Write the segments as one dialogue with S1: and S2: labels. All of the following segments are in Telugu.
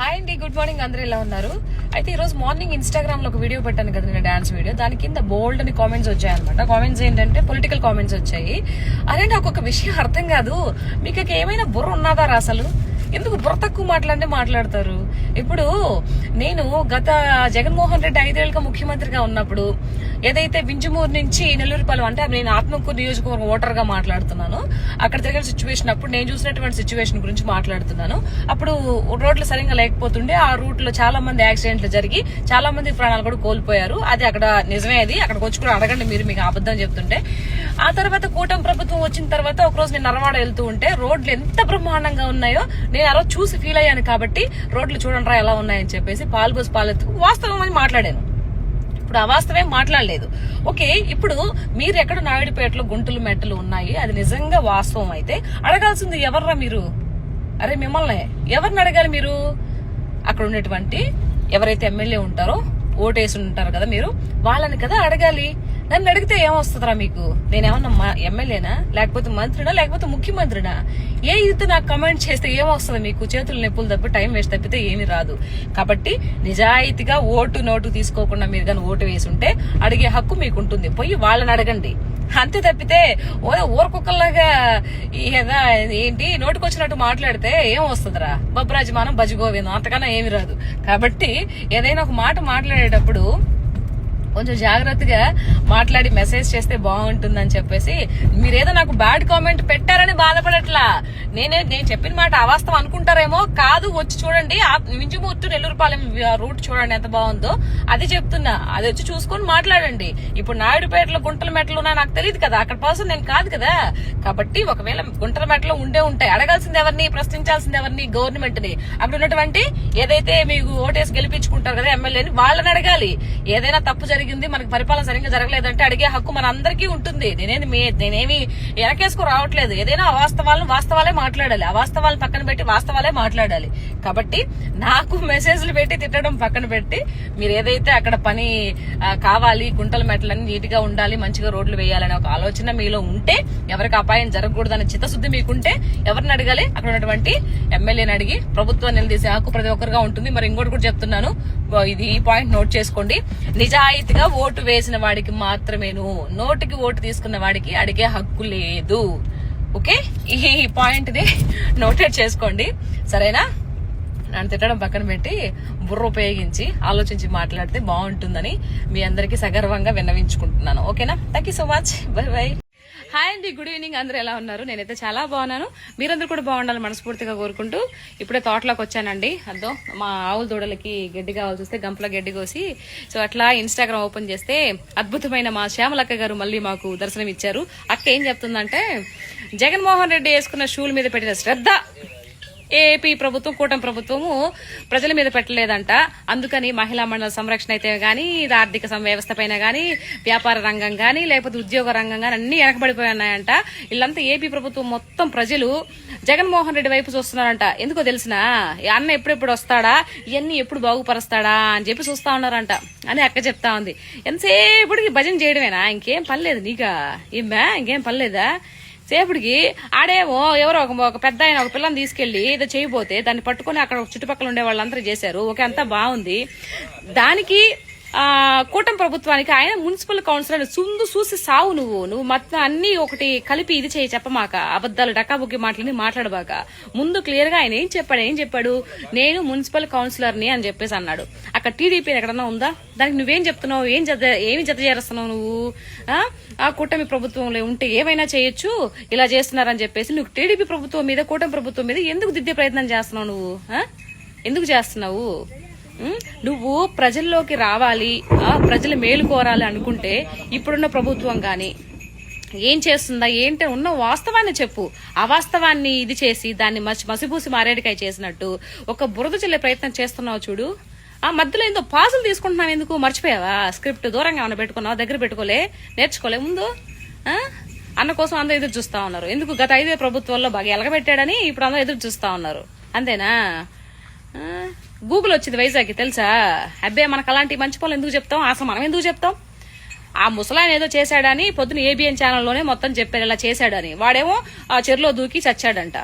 S1: హాయ్ అండి గుడ్ మార్నింగ్ అందరూ ఎలా ఉన్నారు? అయితే ఈరోజు మార్నింగ్ ఇన్స్టాగ్రామ్లో ఒక వీడియో పెట్టాను కదా నేను డాన్స్ వీడియో. దాని కింద బోల్డ్ అని కామెంట్స్ వచ్చాయన్నమాట. కామెంట్స్ ఏంటంటే పొలిటికల్ కామెంట్స్ వచ్చాయి. అదే నాకు ఒక విషయం అర్థం కాదు. మీకు ఏమైనా బుర్ర ఉన్నదా రా అసలు? ఎందుకు బుర్ర తక్కువ మాట్లాడితే మాట్లాడతారు? ఇప్పుడు నేను గత జగన్మోహన్ రెడ్డి ఐదేళ్ళుగా ముఖ్యమంత్రిగా ఉన్నప్పుడు ఏదైతే వింజమూరు నుంచి నెల్లూరుపాలెం అంటే నేను ఆత్మకూరు నియోజకవర్గం ఓటర్గా మాట్లాడుతున్నాను. అక్కడ జరిగిన సిచ్యువేషన్ అప్పుడు నేను చూసినటువంటి సిచ్యువేషన్ గురించి మాట్లాడుతున్నాను. అప్పుడు రోడ్లు సరిగ్గా లేకపోతుండే ఆ రూట్లో చాలా మంది యాక్సిడెంట్లు జరిగి చాలా మంది ప్రాణాలు కూడా కోల్పోయారు. అది అక్కడ నిజమే అది. అక్కడికి వచ్చి కూడా అడగండి మీరు మీకు అబద్ధం చెప్తుంటే. ఆ తర్వాత కూటమి ప్రభుత్వం వచ్చిన తర్వాత ఒక రోజు నేను నరవాడ వెళ్తూ ఉంటే రోడ్లు ఎంత బ్రహ్మాండంగా ఉన్నాయో నేను ఆ రోజు చూసి ఫీల్ అయ్యాను కాబట్టి రోడ్లు చూడండి రా ఎలా ఉన్నాయని చెప్పేసి పాల్గొసి పాలెత్తు వాస్తవం అని మాట్లాడాను. ఇప్పుడు అవాస్తవేం మాట్లాడలేదు. ఓకే ఇప్పుడు మీరు ఎక్కడ నాయుడుపేటలో గుంటలు మెట్టలు ఉన్నాయి? అది నిజంగా వాస్తవం అయితే అడగాల్సింది ఎవర్రా మీరు? అరే మిమ్మల్ని ఎవరిని అడగాలి మీరు? అక్కడ ఉన్నటువంటి ఎవరైతే ఎమ్మెల్యే ఉంటారో ఓటేసి ఉంటారు కదా మీరు వాళ్ళని కదా అడగాలి. నన్ను అడిగితే ఏమొస్తుందిరా మీకు? నేనేమన్నా మా ఎమ్మెల్యేనా? లేకపోతే మంత్రినా? లేకపోతే ముఖ్యమంత్రినా? ఏ ఇది నాకు కమెంట్ చేస్తే ఏమొస్తుంది మీకు? చేతులు నొప్పులు తప్పి టైం వేస్ట్ తప్పితే ఏమీ రాదు. కాబట్టి నిజాయితీగా ఓటు నోటు తీసుకోకుండా మీరు కానీ ఓటు వేసి ఉంటే అడిగే హక్కు మీకు ఉంటుంది పోయి వాళ్ళని అడగండి. అంతే తప్పితే ఓ ఊరకొక్కలాగా ఏదా ఏంటి? నోటుకొచ్చినట్టు మాట్లాడితే ఏం వస్తుందిరా బొబ్బరాజమానం భజగోవిందం అంతకన్నా ఏమి రాదు. కాబట్టి ఏదైనా ఒక మాట మాట్లాడేటప్పుడు కొంచెం జాగ్రత్తగా మాట్లాడి మెసేజ్ చేస్తే బాగుంటుందని చెప్పేసి మీరేదో నాకు బ్యాడ్ కామెంట్ పెట్టారని బాధపడట్లా. నేనే నేను చెప్పిన మాట అవాస్తవం అనుకుంటారేమో కాదు వచ్చి చూడండి. మించుమూర్తి నెల్లూరుపాలెం రూట్ చూడండి ఎంత బాగుందో. అది చెప్తున్నా. అది వచ్చి చూసుకొని మాట్లాడండి. ఇప్పుడు నాయుడుపేటలో గుంటల మెట్లు ఉన్నా నాకు తెలియదు కదా. అక్కడ పర్సన్ నేను కాదు కదా. కాబట్టి ఒకవేళ గుంటల మెట్లో ఉండే ఉంటాయి అడగాల్సింది ఎవరిని ప్రశ్నించాల్సింది ఎవరిని గవర్నమెంట్ని అక్కడ ఉన్నటువంటి ఏదైతే మీకు ఓటేసి గెలిపించుకుంటారు కదా ఎమ్మెల్యేని వాళ్ళని అడగాలి. ఏదైనా తప్పు జరిగింది మనకి పరిపాలన సరిగ్గా జరగలేదంటే అడిగే హక్కు మన అందరికీ ఉంటుంది. నేనేది మీ నేనేమి వెనకేసుకు రావట్లేదు. ఏదైనా అవాస్తవాలను వాస్తవాలే మాట్లాడాలి. అవాస్తవాలను పక్కన పెట్టి వాస్తవాలే మాట్లాడాలి. కాబట్టి నాకు మెసేజ్లు పెట్టి తిట్టడం పక్కన పెట్టి మీరు ఏదైతే అక్కడ పని కావాలి గుంటల మెట్లని నీట్గా ఉండాలి మంచిగా రోడ్లు వేయాలనే ఒక ఆలోచన మీలో ఉంటే ఎవరికి అపాయం జరగకూడదనే చిత్తశుద్ధి మీకుంటే ఎవరిని అడగాలి? అక్కడ ఉన్నటువంటి ఎమ్మెల్యేని అడిగి ప్రభుత్వం నిలదీసే హక్కు ప్రతి ఒక్కరుగా ఉంటుంది. మరి ఇంకోటి కూడా చెప్తున్నాను ఇది ఈ పాయింట్ నోట్ చేసుకోండి. నిజాయితీగా ఓటు వేసిన వాడికి మాత్రమేను. నోటికి ఓటు తీసుకున్న వాడికి అడిగే హక్కు లేదు. ఓకే? ఈ పాయింట్ని నోటెడ్ చేసుకోండి. సరేనా? నన్ను తిట్టడం పక్కన పెట్టి బుర్ర ఉపయోగించి ఆలోచించి మాట్లాడితే బాగుంటుందని మీ అందరికీ సగర్వంగా విన్నవించుకుంటున్నాను. ఓకేనా? Thank you so much bye bye hi అండి గుడ్ ఈవినింగ్. అందరూ ఎలా ఉన్నారు? నేనైతే చాలా బాగున్నాను. మీరందరూ కూడా బాగుండాలని మనస్ఫూర్తిగా కోరుకుంటూ ఇప్పుడే తోటలోకి వచ్చానండి. అద్దో మా ఆవుల దూడలకి గడ్డి కావాల్సి వస్తే గంపలో గడ్డి కోసి సో అట్లా ఇన్స్టాగ్రామ్ ఓపెన్ చేస్తే అద్భుతమైన మా శ్యామలక్క గారు మళ్ళీ మాకు దర్శనం ఇచ్చారు అక్క ఏం చెప్తుందంటే జగన్మోహన్ రెడ్డి వేసుకున్న షూల మీద పెట్టిన శ్రద్ధ. ఏపీ ప్రభుత్వం కూటమి ప్రభుత్వము ప్రజల మీద పెట్టలేదంట. అందుకని మహిళా మండల సంరక్షణ అయితే గానీ ఇది ఆర్థిక సం- వ్యవస్థ పైన గానీ వ్యాపార రంగం గానీ లేకపోతే ఉద్యోగ రంగం గానీ అన్ని వెనకబడిపోయి ఉన్నాయంట. వీళ్ళంతా ఏపీ ప్రభుత్వం మొత్తం ప్రజలు జగన్మోహన్ రెడ్డి వైపు చూస్తున్నారంట. ఎందుకో తెలిసిన అన్న ఎప్పుడెప్పుడు వస్తాడా ఇవన్నీ ఎప్పుడు బాగుపరుస్తాడా అని చెప్పి చూస్తా ఉన్నారంట. అని అక్క చెప్తా ఉంది. ఎంతసేపటికి భజన చేయడమేనా? ఇంకేం పని లేదు నీకా? ఏమ్మా? ఇంకేం పని లేదా? సేపుడికి ఆడేమో ఎవరో ఒక ఒక పెద్ద ఆయన ఒక పిల్లని తీసుకెళ్ళి ఏదో చేయబోతే దాన్ని పట్టుకొని అక్కడ చుట్టుపక్కల ఉండే వాళ్ళందరూ చేశారు. ఓకే అంతా బాగుంది. దానికి కూటమి ప్రభుత్వానికి ఆయన మున్సిపల్ కౌన్సిలర్ సుందు చూసి సావు నువ్వు. నువ్వు మొత్తం అన్ని ఒకటి కలిపి ఇది చేయి చెప్పమాక. అబద్దాలు డకాబుక్కి మాటలని మాట్లాడబాక. ముందు క్లియర్గా ఆయన ఏం చెప్పాడు ఏం చెప్పాడు? నేను మున్సిపల్ కౌన్సిలర్ని అని చెప్పేసి అన్నాడు. అక్కడ టీడీపీ ఎక్కడన్నా ఉందా? దానికి నువ్వేం చెప్తున్నావు? ఏం జత ఏమి జత చేరుస్తున్నావు నువ్వు? ఆ? కూటమి ప్రభుత్వంలో ఉంటే ఏమైనా చేయొచ్చు? ఇలా చేస్తున్నారని చెప్పేసి నువ్వు టీడీపీ ప్రభుత్వం మీద కూటమి ప్రభుత్వం మీద ఎందుకు దిద్దే ప్రయత్నం చేస్తున్నావు నువ్వు? ఎందుకు చేస్తున్నావు? నువ్వు ప్రజల్లోకి రావాలి ఆ, ప్రజలు మేలు కోరాలి అనుకుంటే ఇప్పుడున్న ప్రభుత్వం కానీ ఏం చేస్తుందా ఏంటి ఉన్న వాస్తవాన్ని చెప్పు. అవాస్తవాన్ని ఇది చేసి దాన్ని మసి మసిపూసి మారేడికాయ చేసినట్టు ఒక బురద చెల్లే ప్రయత్నం చేస్తున్నావు చూడు. ఆ మధ్యలో ఏందో పాసులు తీసుకుంటున్నావు ఎందుకు? మర్చిపోయావా? స్క్రిప్ట్ దూరంగా ఏమైనా పెట్టుకున్నావు? దగ్గర పెట్టుకోలే నేర్చుకోలే. ముందు అన్న కోసం అందరూ ఎదురు చూస్తా ఉన్నారు. ఎందుకు? గత ఐదే ప్రభుత్వాల్లో బాగా ఎలగబెట్టాడని ఇప్పుడు అందరూ ఎదురు చూస్తా ఉన్నారు. అంతేనా? గూగుల్ వచ్చింది వైజాగ్కి తెలుసా? అబ్బే మనకు అలాంటి మంచి పనులు ఎందుకు చెప్తాం? అసలు మనం ఎందుకు చెప్తాం? ఆ ముసలాయన ఏదో చేశాడని పొద్దున ఏబిఎన్ ఛానల్లోనే మొత్తం చెప్పారు ఇలా చేశాడని. వాడేమో ఆ చెరులో దూకి చచ్చాడంట.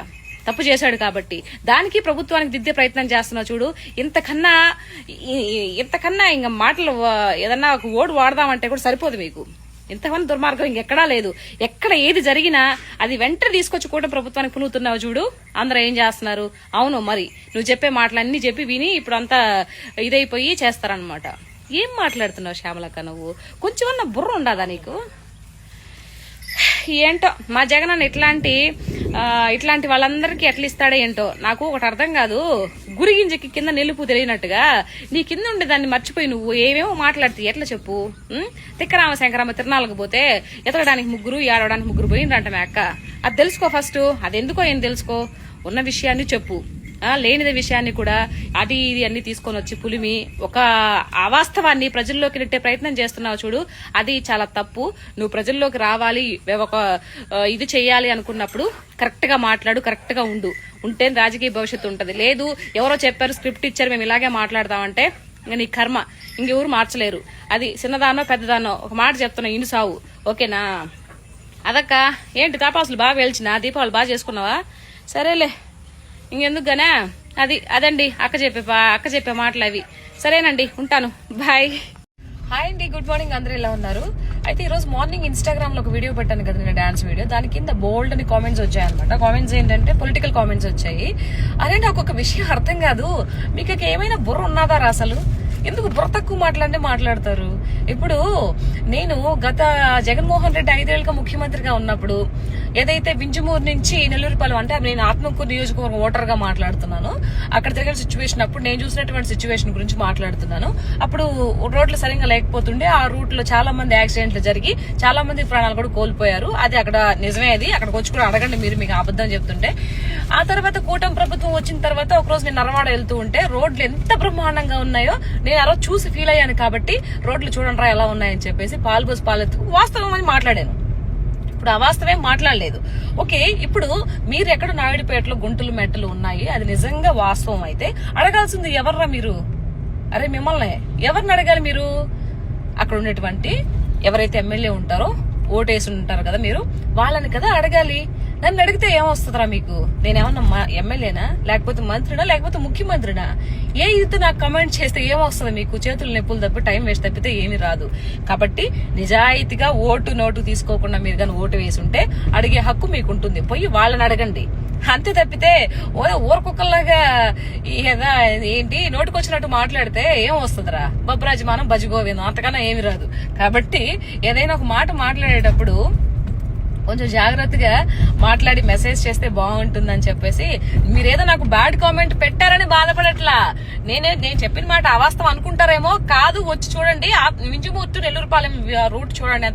S1: తప్పు చేశాడు కాబట్టి. దానికి ప్రభుత్వానికి దిద్దే ప్రయత్నం చేస్తున్నావు చూడు. ఇంతకన్నా ఇంతకన్నా ఇంకా మాటలు ఏదన్నా ఒక ఓడు వాడదామంటే కూడా సరిపోదు మీకు. ఇంతమంది దుర్మార్గం ఇంకెక్కడా లేదు. ఎక్కడ ఏది జరిగినా అది వెంటనే తీసుకొచ్చి కూడా ప్రభుత్వానికి పులుగుతున్నావు చూడు. అందరూ ఏం చేస్తున్నారు? అవును మరి. నువ్వు చెప్పే మాటలన్నీ చెప్పి విని ఇప్పుడు అంతా ఇదైపోయి చేస్తారనమాట ఏం మాట్లాడుతున్నావు శ్యామలక్క నువ్వు? కొంచెమన్నా బుర్ర ఉండదా నీకు? ఏంటో మా జగన్ అన్న ఇట్లాంటి ఇట్లాంటి వాళ్ళందరికీ ఎట్లా ఇస్తాడో ఏంటో నాకు ఒకటి అర్థం కాదు. గురిగింజకి కింద నిలుపు తెలియనట్టుగా నీ కింద ఉండే దాన్ని మర్చిపోయి నువ్వు ఏమేమో మాట్లాడితే ఎట్లా చెప్పు? తిక్కరామ శంకరామ తిరణాలకు పోతే ఎతకడానికి ముగ్గురు ఏడవడానికి ముగ్గురు పోయిందంట మా అక్క. అది తెలుసుకో ఫస్ట్. అది ఎందుకో ఏం తెలుసుకో? ఉన్న విషయాన్ని చెప్పు. లేనిది విషయాన్ని కూడా అది ఇది అన్ని తీసుకొని వచ్చి పులిమి ఒక అవాస్తవాన్ని ప్రజల్లోకి నెట్టే ప్రయత్నం చేస్తున్నావు చూడు అది చాలా తప్పు. నువ్వు ప్రజల్లోకి రావాలి ఒక ఇది చేయాలి అనుకున్నప్పుడు కరెక్ట్గా మాట్లాడు కరెక్ట్గా ఉండు. ఉంటే రాజకీయ భవిష్యత్తు ఉంటది. లేదు ఎవరో చెప్పారు స్క్రిప్ట్ ఇచ్చారు మేము ఇలాగే మాట్లాడతామంటే నీ కర్మ. ఇంకెవరు మార్చలేరు. అది చిన్నదానో పెద్దదానో ఒక మాట చెప్తున్నా ఇను సావు. ఓకేనా? అదక్క ఏంటి తపాసులు బాగా వేల్చినా? దీపావళి బాగా చేసుకున్నావా? సరేలే. ఇంకెందుకు అది అదండి అక్క చెప్పే పా- అక్క చెప్పే మాటలు అవి. సరేనండి ఉంటాను. బాయ్. హాయ్ అండి గుడ్ మార్నింగ్ అందరూ ఎలా ఉన్నారు? అయితే ఈ రోజు మార్నింగ్ ఇన్స్టాగ్రామ్లో ఒక వీడియో పెట్టాను కదా నేను డాన్స్ వీడియో. దాని కింద బోల్డ్ అని కామెంట్స్ వచ్చాయి అనమాట కామెంట్స్ ఏంటంటే పొలిటికల్ కామెంట్స్ వచ్చాయి. అరే నాకు ఒక విషయం అర్థం కాదు. మీకు ఏమైనా బుర్ర ఉన్నదా రా అసలు? ఎందుకు బుర్ర తక్కువ మాట్లాడితే మాట్లాడతారు? ఇప్పుడు నేను గత జగన్మోహన్ రెడ్డి ఐదేళ్ళుగా ముఖ్యమంత్రిగా ఉన్నప్పుడు ఏదైతే వింజమూరు నుంచి నెల్లూరుపాలెం అంటే నేను ఆత్మకూరు నియోజకవర్గం ఓటర్గా మాట్లాడుతున్నాను. అక్కడ జరిగిన సిచ్యువేషన్ అప్పుడు నేను చూసినటువంటి సిచ్యువేషన్ గురించి మాట్లాడుతున్నాను. అప్పుడు రోడ్లు సరిగ్గా లేకపోతుండే ఆ రూట్లో చాలా మంది యాక్సిడెంట్లు జరిగి చాలా మంది ప్రాణాలు కూడా కోల్పోయారు. అది అక్కడ నిజమే అది. అక్కడికి వచ్చి కూడా అడగండి మీరు మీకు అబద్ధం చెప్తుంటే. ఆ తర్వాత కూటమి ప్రభుత్వం వచ్చిన తర్వాత ఒక రోజు నేను నరవాడ వెళ్తూ ఉంటే రోడ్లు ఎంత బ్రహ్మాండంగా ఉన్నాయో నేను ఆ చూసి ఫీల్ అయ్యాను కాబట్టి రోడ్లు చూడండిరా ఎలా ఉన్నాయని చెప్పేసి పాల్గొసి పాలెత్తు వాస్తవం అని మాట్లాడాను. ఇప్పుడు అవాస్తవే మాట్లాడలేదు. ఓకే ఇప్పుడు మీరు ఎక్కడ నాయుడుపేటలో గుంటలు మెట్టలు ఉన్నాయి అది నిజంగా వాస్తవం అయితే అడగాల్సింది ఎవర్రా మీరు? అరే మిమ్మల్ని ఎవరిని అడగాలి మీరు? అక్కడ ఉన్నటువంటి ఎవరైతే ఎమ్మెల్యే ఉంటారో ఓటేసి ఉంటారు కదా మీరు వాళ్ళని కదా అడగాలి. నన్ను అడిగితే ఏమొస్తుందిరా మీకు? నేనేమన్నా మా- ఎమ్మెల్యేనా? లేకపోతే మంత్రినా? లేకపోతే ముఖ్యమంత్రినా? ఏ ఇది నాకు కమెంట్ చేస్తే ఏమొస్తుంది మీకు? చేతులు నొప్పులు తప్పి టైం వేస్ట్ తప్పితే ఏమీ రాదు. కాబట్టి నిజాయితీగా ఓటు నోటు తీసుకోకుండా మీరు కానీ ఓటు వేసి ఉంటే అడిగే హక్కు మీకు ఉంటుంది పోయి వాళ్ళని అడగండి. అంతే తప్పితే ఓ ఊరకొక్కలాగా ఏదా ఏంటి? నోటికొచ్చినట్టు మాట్లాడితే ఏం వస్తుందిరా బొబ్బరాజమానం భజగోవిందం అంతకన్నా ఏమి రాదు. కాబట్టి ఏదైనా ఒక మాట మాట్లాడేటప్పుడు కొంచెం జాగ్రత్తగా మాట్లాడి మెసేజ్ చేస్తే బాగుంటుందని చెప్పేసి మీరేదో నాకు బ్యాడ్ కామెంట్ పెట్టారని బాధపడట్లా. నేనే నేను చెప్పిన మాట అవాస్తవం అనుకుంటారేమో? కాదు వచ్చి చూడండి. మించుమూర్తి నెల్లూరుపాలెం రూట్ చూడండి